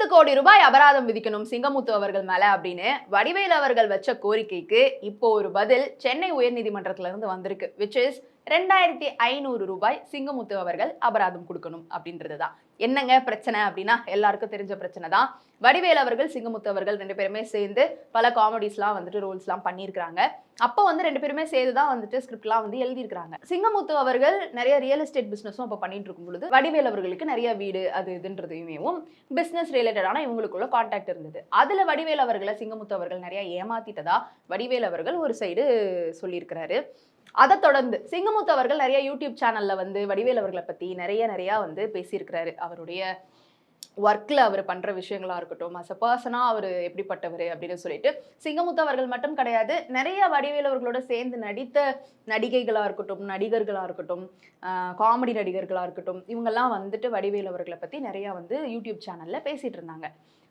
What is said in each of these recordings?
ஐந்து கோடி ரூபாய் அபராதம் விதிக்கணும் சிங்கமுத்து அவர்கள் மேல அப்படின்னு வடிவேல் அவர்கள் வச்ச கோரிக்கைக்கு இப்போ ஒரு பதில் சென்னை உயர்நீதிமன்றத்துல இருந்து வந்திருக்கு விச் இஸ் ரெண்டாயிரத்தி ஐநூறு ரூபாய் சிங்கமுத்து அவர்கள் அபராதம் கொடுக்கணும் அப்படின்றது தான் என்னங்க பிரச்சனை அப்படின்னா எல்லாருக்கும் தெரிஞ்ச பிரச்சனை தான். வடிவேல் அவர்கள் சிங்கமுத்து அவர்கள் ரெண்டு பேருமே சேர்ந்து பல காமெடிஸ்லாம் வந்துட்டு ரோல்ஸ்லாம் பண்ணியிருக்கிறாங்க. அப்போ வந்து ரெண்டு பேருமே சேர்ந்து தான் வந்துட்டு ஸ்கிரிப்ட்லாம் வந்து எழுதியிருக்கிறாங்க. சிங்கமுத்து அவர்கள் நிறைய ரியல் எஸ்டேட் பிஸ்னஸும் அப்போ பண்ணிட்டு இருக்கும் பொழுது வடிவேல் அவர்களுக்கு நிறைய வீடு அது இதுன்றதையுமேவும் பிஸ்னஸ் ரிலேட்டடான இவங்களுக்குள்ள கான்டாக்ட் இருந்தது. அதில் வடிவேல் அவர்களை சிங்கமுத்து அவர்கள் நிறைய ஏமாத்திட்டதா வடிவேல் அவர்கள் ஒரு சைடு சொல்லியிருக்கிறாரு. அதை தொடர்ந்து சிங்கமுத்து அவர்கள் நிறைய யூடியூப் சேனலில் வந்து வடிவேல் அவர்களை பற்றி நிறைய நிறையா வந்து பேசியிருக்கிறாரு. அவருடைய ஒர்க்கில் அவர் பண்ணுற விஷயங்களாக இருக்கட்டும் அஸ் அ பர்சனாக அவர் எப்படிப்பட்டவர் அப்படின்னு சொல்லிட்டு சிங்கமுத்து அவர்கள் மட்டும் கிடையாது நிறைய வடிவேல் அவர்களோட சேர்ந்து நடித்த நடிகைகளாக இருக்கட்டும் நடிகர்களாக இருக்கட்டும் காமெடி நடிகர்களாக இருக்கட்டும் இவங்கெல்லாம் வந்துட்டு வடிவேல் அவர்களை பற்றி நிறையா வந்து யூடியூப் சேனலில் பேசிகிட்டு இருந்தாங்க.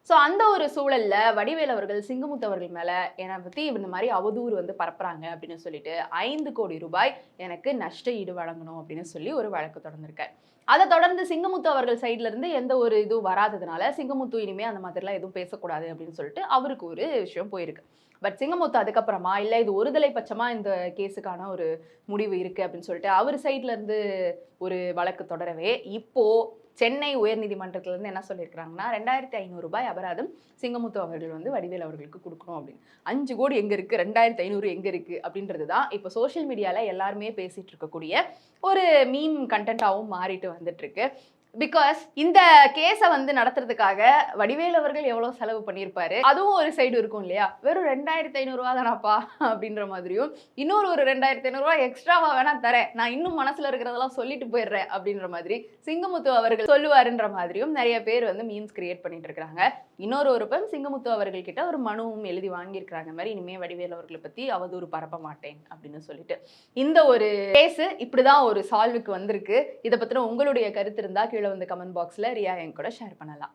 ஸோ அந்த ஒரு சூழலில் வடிவேல் அவர்கள் சிங்கமுத்து அவர்கள் மேலே என்னை பற்றி இந்த மாதிரி அவதூறு வந்து பரப்புறாங்க அப்படின்னு சொல்லிட்டு ஐந்து கோடி ரூபாய் எனக்கு நஷ்ட ஈடு வழங்கணும் அப்படின்னு சொல்லி ஒரு வழக்கு தொடர்ந்திருக்காரு. அதை தொடர்ந்து சிங்கமுத்து அவர்கள் சைட்லேருந்து எந்த ஒரு இதுவும் வராததுனால சிங்கமுத்து இனிமே அந்த மாதிரிலாம் எதுவும் பேசக்கூடாது அப்படின்னு சொல்லிட்டு அவருக்கு ஒரு விஷயம் போயிருக்கு. பட் சிங்கமுத்து அதுக்கப்புறமா இல்லை இது ஒருதலை பட்சமாக இந்த கேஸுக்கான ஒரு முடிவு இருக்குது அப்படின்னு சொல்லிட்டு அவர் சைட்லேருந்து ஒரு வழக்கு தொடரவே இப்போ சென்னை உயர்நீதிமன்றத்துல இருந்து என்ன சொல்லியிருக்கிறாங்கன்னா ரெண்டாயிரத்தி ஐநூறு ரூபாய் அபராதம் சிங்கமுத்து அவர்கள் வந்து வடிவேல் அவர்களுக்கு கொடுக்கணும் அப்படின்னு. அஞ்சு கோடி எங்க இருக்கு? ரெண்டாயிரத்தி ஐநூறு எங்க இருக்கு? அப்படின்றது தான் இப்போ சோஷியல் மீடியால எல்லாருமே பேசிட்டு இருக்கக்கூடிய ஒரு மீம் கண்டென்ட்டாகவும் மாறிட்டு வந்துட்டு இருக்கு. பிகாஸ் இந்த கேஸை வந்து நடத்துறதுக்காக வடிவேல் அவர்கள் எவ்வளோ செலவு பண்ணியிருப்பாரு? அதுவும் ஒரு சைடு இருக்கும் இல்லையா? வெறும் ரெண்டாயிரத்தி ஐநூறுரூவா தானாப்பா அப்படின்ற மாதிரியும் இன்னொரு ஒரு ரெண்டாயிரத்தி ஐநூறுரூவா எக்ஸ்ட்ராவா வேணா தரேன். நான் இன்னும் மனசுல இருக்கிறதெல்லாம் சொல்லிட்டு போயிடுறேன் அப்படின்ற மாதிரி சிங்கமுத்து அவர்கள் சொல்லுவாருன்ற மாதிரியும் நிறைய பேர் வந்து மீம்ஸ் கிரியேட் பண்ணிட்டு இருக்காங்க இன்னொரு ஒரு பெண் சிங்கமுத்து அவர்கள் கிட்ட ஒரு மனுவும் எழுதி வாங்கியிருக்கிறாங்க. மாதிரி இனிமே வடிவேல் அவர்களை பத்தி அவதூறு பரப்ப மாட்டேன் அப்படின்னு சொல்லிட்டு. இந்த ஒரு கேஸ் இப்படிதான் ஒரு சால்வுக்கு வந்திருக்கு. இதை பத்தின உங்களுடைய கருத்து இருந்தா கீழே வந்து கமெண்ட் பாக்ஸில் ரியா என் கூட ஷேர் பண்ணலாம்.